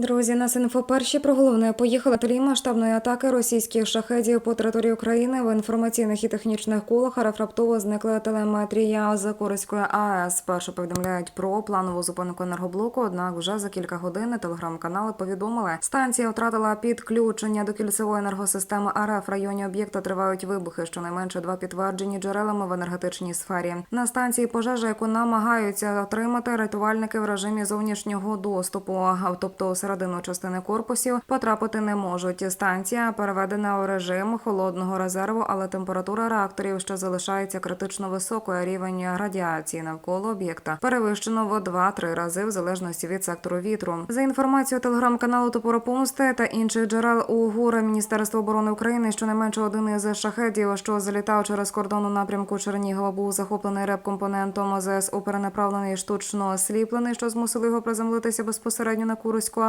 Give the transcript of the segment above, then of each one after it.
Друзі, нас інфо перші про головне поїхали тлі масштабної атаки російських шахедів по території України в інформаційних і технічних колах раптово зникла телеметрія з Курської АЕС. Перше повідомляють про планову зупинку енергоблоку. Однак вже за кілька годин телеграм-канали повідомили, станція втратила підключення до кільцевої енергосистеми РФ. В районі об'єкта тривають вибухи. Щонайменше два підтверджені джерелами в енергетичній сфері. На станції пожежа, яку намагаються отримати рятувальники в режимі зовнішнього доступу, тобто середину частини корпусів, потрапити не можуть. Станція переведена у режим холодного резерву, але температура реакторів, що залишається критично високою, рівень радіації навколо об'єкта перевищено в 2-3 рази в залежності від сектору вітру. За інформацією телеграм-каналу Топоропомсти та інших джерел у ГУР Міністерства оборони України, щонайменше один із шахедів, що залітав через кордон у напрямку Чернігова, був захоплений реп-компонентом АЗС у перенаправлений штучно осліплений, що змусило його приземлитися безпосередньо на Курську.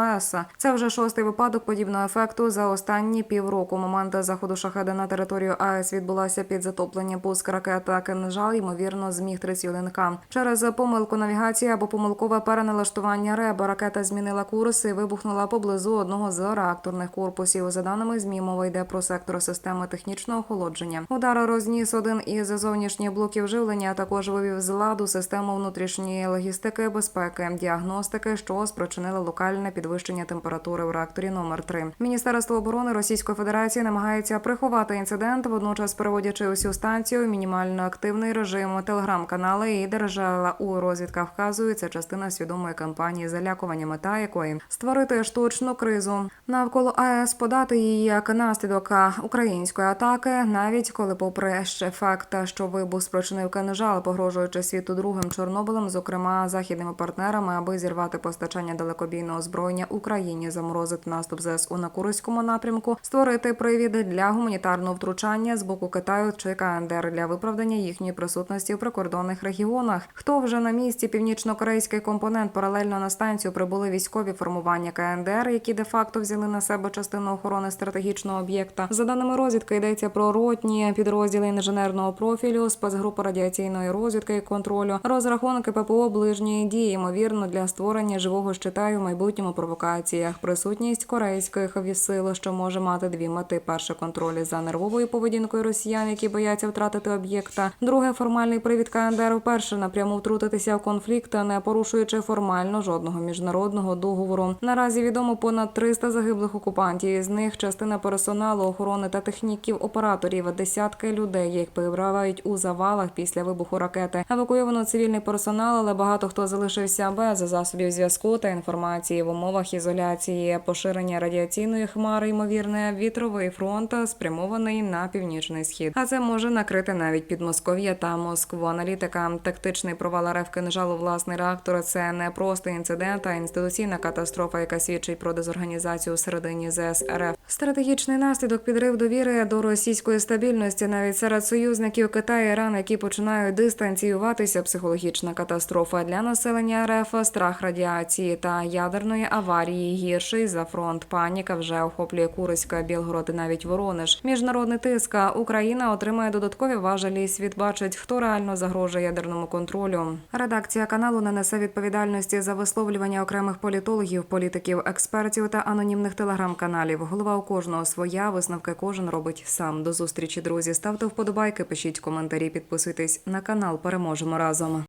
Це вже шостий випадок подібного ефекту за останні півроку. Момент заходу шахеда на територію АЕС відбулася під затоплення пуск ракети «Кинжал», ймовірно, з міг 31 к Через помилку навігації або помилкове переналаштування РЕБ ракета змінила курс і вибухнула поблизу одного з реакторних корпусів. За даними ЗМІ, мова йде про сектор системи технічного охолодження. Удар розніс один із зовнішніх блоків живлення, а також вивів з ладу систему внутрішньої логістики безпеки, діагностики, що спричинили локальне підвищення температури в реакторі номер 3 Міністерство оборони Російської Федерації намагається приховати інцидент, водночас переводячи усю станцію в мінімально активний режим. Телеграм-канали і держава у розвідках вказують, це частина свідомої кампанії залякування, мета якої створити штучну кризу навколо АЕС, подати її як наслідок української атаки, навіть коли, попри ще факт, що вибух спричинив кинжал, погрожуючи світу другим Чорнобилем, зокрема західними партнерами, аби зірвати постачання далекобійного озброєння Україні, заморозити наступ ЗСУ на Курському напрямку, створити привід для гуманітарного втручання з боку Китаю чи КНДР для виправдання їхньої присутності в прикордонних регіонах. Хто вже на місці північно-корейський компонент паралельно на станцію прибули військові формування КНДР, які де-факто взяли на себе частину охорони стратегічного об'єкта. За даними розвідки, йдеться про ротні підрозділи інженерного профілю, спецгрупи радіаційної розвідки і контролю, розрахунки ППО ближньої дії, ймовірно, для створення живого щита і в майбутньому провокаціях. Присутність корейських сил, що може мати дві мети: перше контроль за нервовою поведінкою росіян, які бояться втратити об'єкта. Друге формальний привід КНДР вперше напряму втрутитися в конфлікт, не порушуючи формально жодного міжнародного договору. Наразі відомо понад 300 загиблих окупантів. З них частина персоналу, охорони та техніків, операторів, десятки людей, їх перебувають у завалах після вибуху ракети. Евакуйовано цивільний персонал, але багато хто залишився без засобів зв'язку та інформації в умовах ізоляції, поширення радіаційної хмари, ймовірне, вітровий фронт спрямований на північний схід. А це може накрити навіть Підмосков'я та Москву. Аналітика тактичний провал РФ кинжалу власний реактор. Це не просто інцидент, а інституційна катастрофа, яка свідчить про дезорганізацію всередині ЗС РФ. Стратегічний наслідок підрив довіри до російської стабільності навіть серед союзників Китаю і Іран, які починають дистанціюватися. Психологічна катастрофа для населення РФ, страх радіації та ядерної аварії гірший за фронт. Паніка вже охоплює Курська, Білгород і навіть Воронеж. Міжнародний тиск. Україна отримає додаткові важелі. Світ бачить, хто реально загрожує ядерному контролю. Редакція каналу не несе відповідальності за висловлювання окремих політологів, політиків, експертів та анонімних телеграм-каналів. Голова у кожного своя висновки кожен робить сам. До зустрічі, друзі. Ставте вподобайки, пишіть коментарі, підписуйтесь на канал. Переможемо разом.